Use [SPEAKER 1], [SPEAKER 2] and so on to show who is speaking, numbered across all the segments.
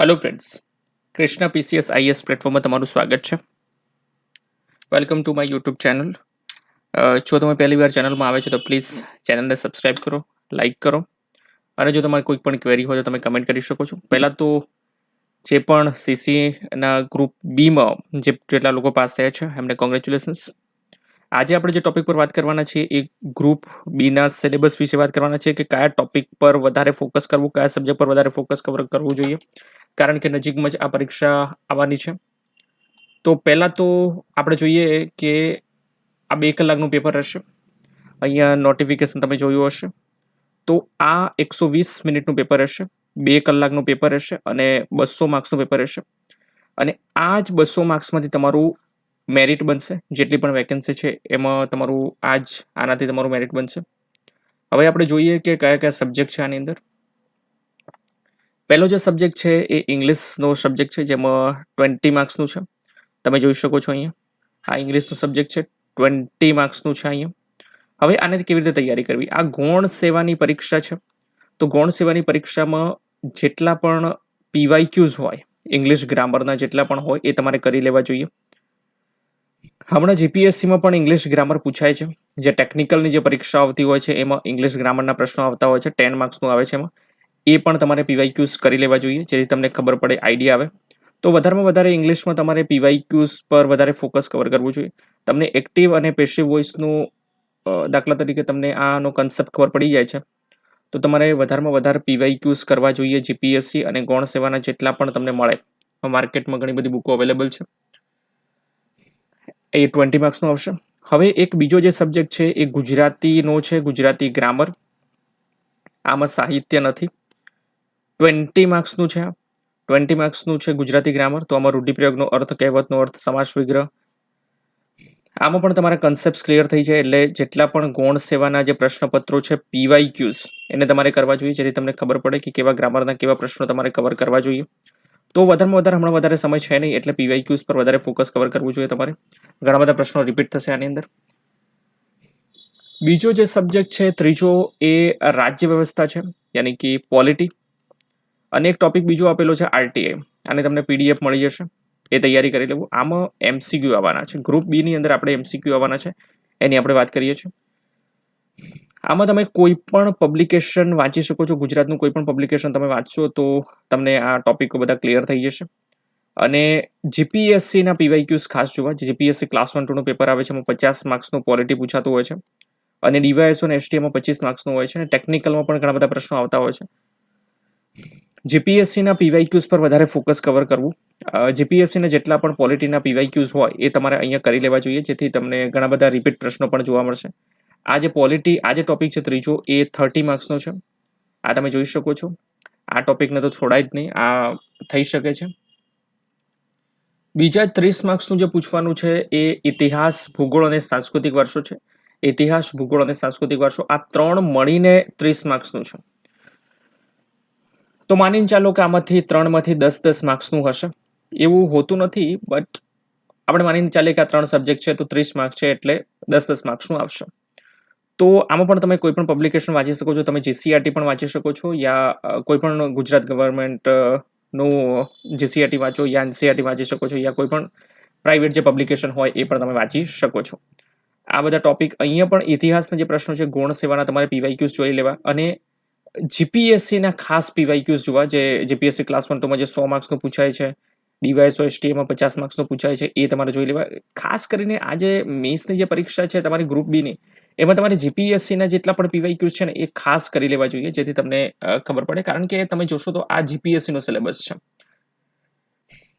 [SPEAKER 1] Hello friends Krishna PCS IAS પ્લેટફોર્મમાં તમારું સ્વાગત છે. Welcome to my YouTube channel જો તમે પહેલી વાર ચેનલમાં આવે છો, તો પ્લીઝ ચેનલને સબસ્ક્રાઇબ કરો લાઇક કરો. અને જો તમારે કોઈ પણ ક્વેરી હોય, તો તમે કમેન્ટ કરી શકો છો. પહેલાં તો જે પણ સીસીના ગ્રુપ બીમાં જે જેટલા લોકો પાસ થયા છે, એમને કોંગ્રેચ્યુલેશન્સ આજે આપણે જે ટોપિક પર વાત કરવાના છીએ, એ ગ્રુપ બીના સિલેબસ વિશે વાત કરવાના છે કે કયા ટોપિક પર વધારે ફોકસ કરવું, કયા સબ્જેક્ટ પર વધારે ફોકસ કરવું જોઈએ. કારણ કે નજીકમાં જ આ પરીક્ષા આવવાની છે. તો પહેલાં તો આપણે જોઈએ કે આ બે કલાકનું પેપર રહેશે અહીંયા નોટિફિકેશન તમે જોયું હશે. તો આ એકસો વીસ મિનિટનું પેપર રહેશે બે કલાકનું પેપર રહેશે અને બસો માર્ક્સનું પેપર રહેશે અને આ જ બસો માર્ક્સમાંથી તમારું મેરિટ બનશે. જેટલી પણ વેકેન્સી છે એમાં તમારું આ જ આનાથી તમારું મેરિટ બનશે. હવે આપણે જોઈએ કે કયા કયા સબ્જેક્ટ છે આની અંદર. પહેલો જે સબ્જેક્ટ છે એ ઇંગ્લિશનો સબ્જેક્ટ છે, જેમાં ટ્વેન્ટી માર્ક્સનું છે. તમે જોઈ શકો છો અહીંયા. આ ઇંગ્લિશનું સબ્જેક્ટ છે ટ્વેન્ટી માર્ક્સનું છે અહીંયા. હવે આને કેવી રીતે તૈયારી કરવી? આ ગૌણ સેવાની પરીક્ષા છે. તો ગૌણ સેવાની પરીક્ષામાં જેટલા પણ પીવાયક્યુઝ હોય ઇંગ્લિશ ગ્રામરના જેટલા પણ હોય, એ તમારે કરી લેવા જોઈએ. હમણાં જીપીએસસીમાં પણ ઇંગ્લિશ ગ્રામર પૂછાય છે. જે ટેકનિકલની જે પરીક્ષા આવતી હોય છે, એમાં ઇંગ્લિશ ગ્રામરના પ્રશ્નો આવતા હોય છે ટેન માર્ક્સનું આવે છે એમાં. એ પણ તમારે પીવાયક્યુઝ કરી લેવા જોઈએ, જેથી તમને ખબર પડે, આઈડિયા આવે. તો વધારેમાં વધારે ઇંગ્લિશમાં તમારે પીવાયક્યુઝ પર વધારે ફોકસ કવર કરવું જોઈએ. તમને એક્ટિવ અને પેસિવ વોઇસનું દાખલા તરીકે તમને આનો કન્સેપ્ટ ખબર પડી જાય છે. તો તમારે વધારેમાં વધારે પીવાયક્યુઝ કરવા જોઈએ જીપીએસસી અને ગૌણ સેવાના જેટલા પણ તમને મળે. માર્કેટમાં ઘણી બધી બુકો અવેલેબલ છે. એ ટ્વેન્ટી માર્ક્સનો આવશે. હવે એક બીજો જે સબ્જેક્ટ છે, એ ગુજરાતીનો છે, ગુજરાતી ગ્રામર આમાં સાહિત્ય નથી. ટ્વેન્ટી માર્ક્સનું છે ટ્વેન્ટી માર્ક્સનું છે ગુજરાતી ગ્રામર તો આમાં રૂઢિપ્રયોગનો અર્થ, કહેવતનો અર્થ, સમાસ વિગ્રહ. આમાં પણ તમારા કન્સેપ્ટ ક્લિયર થઈ જાય, એટલે જેટલા પણ ગૌણ સેવાના જે પ્રશ્નપત્રો છે પીવાય ક્યુઝ, એને તમારે કરવા જોઈએ, જેથી તમને ખબર પડે કે કેવા ગ્રામરના કેવા પ્રશ્નો તમારે કવર કરવા જોઈએ. તો વધારેમાં વધારે હમણાં વધારે સમય છે નહીં, એટલે પીવાય ક્યુઝ પર વધારે ફોકસ કવર કરવું જોઈએ તમારે. ઘણા બધા પ્રશ્નો રિપીટ થશે આની અંદર. બીજો જે સબ્જેક્ટ છે, ત્રીજો એ રાજ્ય વ્યવસ્થા છે, યાની કે પોલિટી અને એક ટોપિક બીજો આપેલો છે આરટીઆઈ અને તમને પીડીએફ મળી જશે. એ તૈયારી કરી લેવું. આમાં એમસીક્યુ આવવાના છે. ગ્રુપ બી ની અંદર આપણે એમસીક્યુ આવવાના છે. એની આપણે વાત કરીએ છીએ. આમાં તમે કોઈ પણ પબ્લિકેશન વાંચી શકો છો. ગુજરાતનું કોઈ પણ પબ્લિકેશન તમે વાંચશો તો તમને આ ટોપિકો બધા ક્લિયર થઈ જશે. અને જીપીએસસીના પીવાયક્યુઝ ખાસ જોવા. જીપીએસસી ક્લાસ વન ટુનું પેપર આવે છે, એમાં પચાસ માર્ક્સનું ક્વોલિટી પૂછાતું હોય છે. અને ડીવાયએસઓ અને એસટીએમાં પચીસ માર્ક્સનું હોય છે. અને ટેકનિકલમાં પણ ઘણા બધા પ્રશ્નો આવતા હોય છે. જીપીએસસીના પીવાયક્યુઝ પર વધારે ફોકસ કવર કરવું. જીપીએસસીના જેટલા પણ પોલિટીના પીવાયક્યુઝ હોય એ તમારે અહીંયા કરી લેવા જોઈએ, જેથી તમને ઘણા બધા રિપીટ પ્રશ્નો પણ જોવા મળશે. આ જે પોલિટી, આ જે ટોપિક છે ત્રીજો, એ થર્ટી માર્ક્સનો છે. આ તમે જોઈ શકો છો. આ ટોપિકને તો છોડાય જ નહીં, આ થઈ શકે છે. બીજા ત્રીસ માર્ક્સનું જે પૂછવાનું છે એ ઇતિહાસ, ભૂગોળ અને સાંસ્કૃતિક વારસો છે. ઇતિહાસ, ભૂગોળ અને સાંસ્કૃતિક વારસો આ ત્રણ મળીને ત્રીસ માર્ક્સનું છે. તો માનીને ચાલો કે આમાંથી ત્રણમાંથી દસ દસ માર્ક્સનું હશે. એવું હોતું નથી બટ આપણે માનીને ચાલીએ કે આ ત્રણ સબ્જેક્ટ છે, તો ત્રીસ માર્ક્સ છે એટલે દસ દસ માર્ક્સનું આવશે. તો આમાં પણ તમે કોઈ પણ પબ્લિકેશન વાંચી શકો છો, તમે જીસીઆરટી પણ વાંચી શકો છો યા કોઈ પણ ગુજરાત ગવર્મેન્ટનું જીસીઆરટી વાંચો યા એનસીઆરટી વાંચી શકો છો યા કોઈ પણ પ્રાઇવેટ જે પબ્લિકેશન હોય એ પણ તમે વાંચી શકો છો. આ બધા ટોપિક અહીંયા પણ ઇતિહાસના જે પ્રશ્નો છે, ગૌણ સેવાના તમારે પીવાયક્યુઝ જોઈ લેવા અને જીપીએસસીના ખાસ પીવાયક્યુઝ જોવા, જે જીપીએસસી ક્લાસ વન ટુમાં જે સો માર્ક્સનું પૂછાય છે, ડીવાયસો એસટીએમાં પચાસ માર્ક્સનું પૂછાય છે, એ તમારે જોઈ લેવા. ખાસ કરીને આ જે મેન્સની જે પરીક્ષા છે તમારી ગ્રુપ બીની, એમાં તમારે જીપીએસસીના જેટલા પણ પીવાયક્યુઝ છે ને, એ ખાસ કરી લેવા જોઈએ, જેથી તમને ખબર પડે. કારણ કે તમે જોશો તો આ જીપીએસસીનો સિલેબસ છે.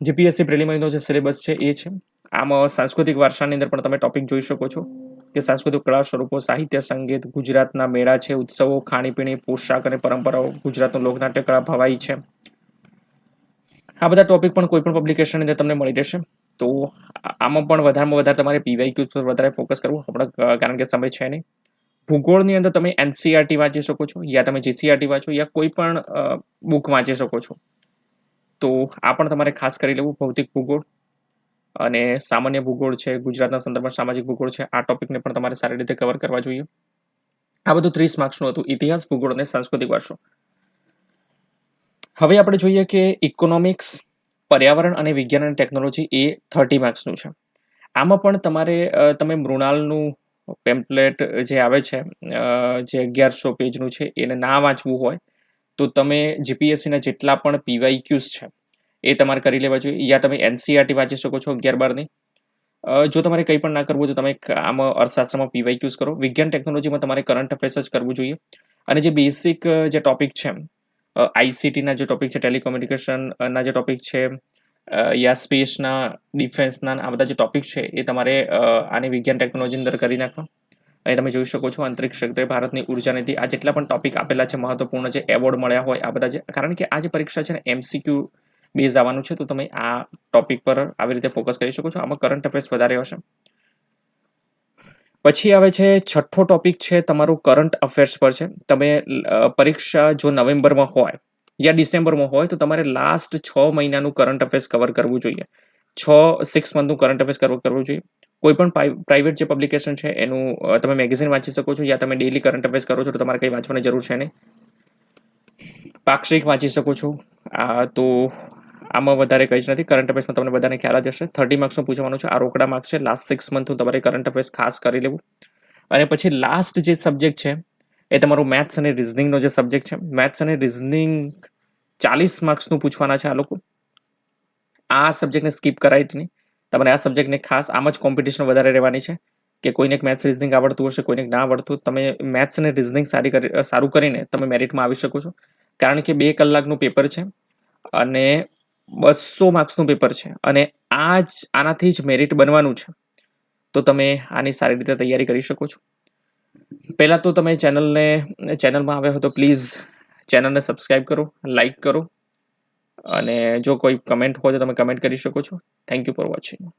[SPEAKER 1] જીપીએસસી પ્રિલિમિનરીનો જે સિલેબસ છે એ છે. આમાં સાંસ્કૃતિક વારસાની અંદર પણ તમે ટોપિક જોઈ શકો છો. કે સાંસ્કૃતિક કળા સ્વરૂપો, સાહિત્ય, સંગીત, ગુજરાતના મેળા છે, ઉત્સવો, ખાણીપીણી, પોશાક અને પરંપરાઓ ગુજરાતનું લોકનાટ્ય કળા ભવાઈ છે. આ બધા ટોપિક પણ કોઈ પણ પબ્લિકેશનની અંદર તમને મળી રહેશે તો આમાં પણ વધારેમાં વધારે તમારે પીવાયક્યુ પર વધારે ફોકસ કરવું, આપણે કારણ કે સમય છે નહીં. ભૂગોળની અંદર તમે એનસીઆરટી વાંચી શકો છો, યા તમે જીસીઆરટી વાંચો, યા કોઈ પણ બુક વાંચી શકો છો. તો આ પણ તમારે ખાસ કરી લેવું, ભૌતિક ભૂગોળ. અને સામાન્ય ભૂગોળ છે, ગુજરાતના સંદર્ભમાં સામાજિક ભૂગોળ છે, આ ટોપિકને પણ તમારે સારી રીતે કવર કરવા જોઈએ. આ બધું ત્રીસ માર્ક્સનું હતું, ઇતિહાસ, ભૂગોળ અને સાંસ્કૃતિક વારસો. હવે આપણે જોઈએ કે ઇકોનોમિક્સ પર્યાવરણ અને વિજ્ઞાન અને ટેકનોલોજી એ થર્ટી માર્ક્સનું છે. આમાં પણ તમારે તમે મૃણાલનું પેમ્પલેટ જે આવે છે જે અગિયારસો પેજનું છે, એને ના વાંચવું હોય, તો તમે જીપીએસસીના જેટલા પણ પીવાયક્યુઝ છે એ તમારે કરી લેવા જોઈએ. યા તમે એનસીઆરટી વાંચી શકો છો અગિયાર બારની. જો તમારે કંઈ પણ ના કરવું તો તમે આમાં અર્થશાસ્ત્રમાં પીવાયક્યુઝ કરો. વિજ્ઞાન ટેકનોલોજીમાં તમારે કરંટ અફેર્સ જ કરવું જોઈએ. અને જે બેસિક જે ટોપિક છે આઈસીટીના જે ટોપિક છે ટેલિકોમ્યુનિકેશનના જે ટોપિક છે યા સ્પેસના ડિફેન્સના આ બધા જે ટોપિક છે, એ તમારે આને વિજ્ઞાન ટેકનોલોજી અંદર કરી નાખવા. અહીં તમે જોઈ શકો છો અંતરિક્ષ ક્ષેત્રે ભારતની ઊર્જા નીતિ, આ જેટલા પણ ટોપિક આપેલા છે, મહત્વપૂર્ણ જે એવોર્ડ મળ્યા હોય, આ બધા જે, કારણ કે આ જે પરીક્ષા છે ને એમસીક્યુ બેઝ આવવાનું છે, તો તમે આ ટોપિક પર આવી રીતે ફોકસ કરી શકો છો. આમાં કરંટ અફેર્સ વધારે હશે. પછી આવે છે, છઠ્ઠો ટોપિક છે, તમારું કરંટ અફેર્સ પર છે. તમે પરીક્ષા જો નવેમ્બરમાં હોય યા ડિસેમ્બરમાં હોય, તો તમારે લાસ્ટ છ મહિનાનું કરંટ અફેર્સ કવર કરવું જોઈએ. છ સિક્સ મંથનું કરંટ અફેર્સ કવર કરવું જોઈએ. કોઈ પણ પ્રાઇવેટ જે પબ્લિકેશન છે, એનું તમે મેગેઝિન વાંચી શકો છો, યા તમે ડેલી કરંટ અફેર્સ કરો છો, તો તમારે કંઈ વાંચવાની જરૂર છે નહીં. પાક્ષિક વાંચી શકો છો. આ, તો આમાં વધારે કંઈ જ નથી. કરંટ અફેર્સમાં તમને બધાને ખ્યાલ જ હશે. થર્ટી માર્ક્સનું પૂછવાનું છે. આ રોકડા માર્ક્સ છે. લાસ્ટ સિક્સ મંથનું તમારે કરંટ અફેર્સ ખાસ કરી લેવું. અને પછી લાસ્ટ જે સબ્જેક્ટ છે, એ તમારું મેથ્સ અને રિઝનિંગનો જે સબ્જેક્ટ છે મેથ્સ અને રિઝનિંગ ચાલીસ માર્ક્સનું પૂછવાના છે આ લોકો. આ સબ્જેક્ટને સ્કીપ કરાય જ નહીં. તમારે આ સબ્જેક્ટને ખાસ આમ જ કોમ્પિટિશન વધારે રહેવાની છે કે કોઈને મેથ્સ રિઝનિંગ આવડતું હશે, કોઈને ના આવડતું. તમે મેથ્સ અને રિઝનિંગ સારી કરી સારું કરીને તમે મેરિટમાં આવી શકો છો. કારણ કે બે કલાકનું પેપર છે અને બસો માર્ક્સનું પેપર છે અને આ જ આનાથી જ મેરિટ બનવાનું છે. તો તમે આની સારી રીતે તૈયારી કરી શકો છો. પહેલાં તો તમે ચેનલને ચેનલમાં આવ્યા હો તો પ્લીઝ ચેનલને સબસ્ક્રાઈબ કરો લાઈક કરો અને જો કોઈ કમેન્ટ હોય તો તમે કમેન્ટ કરી શકો છો. Thank you for watching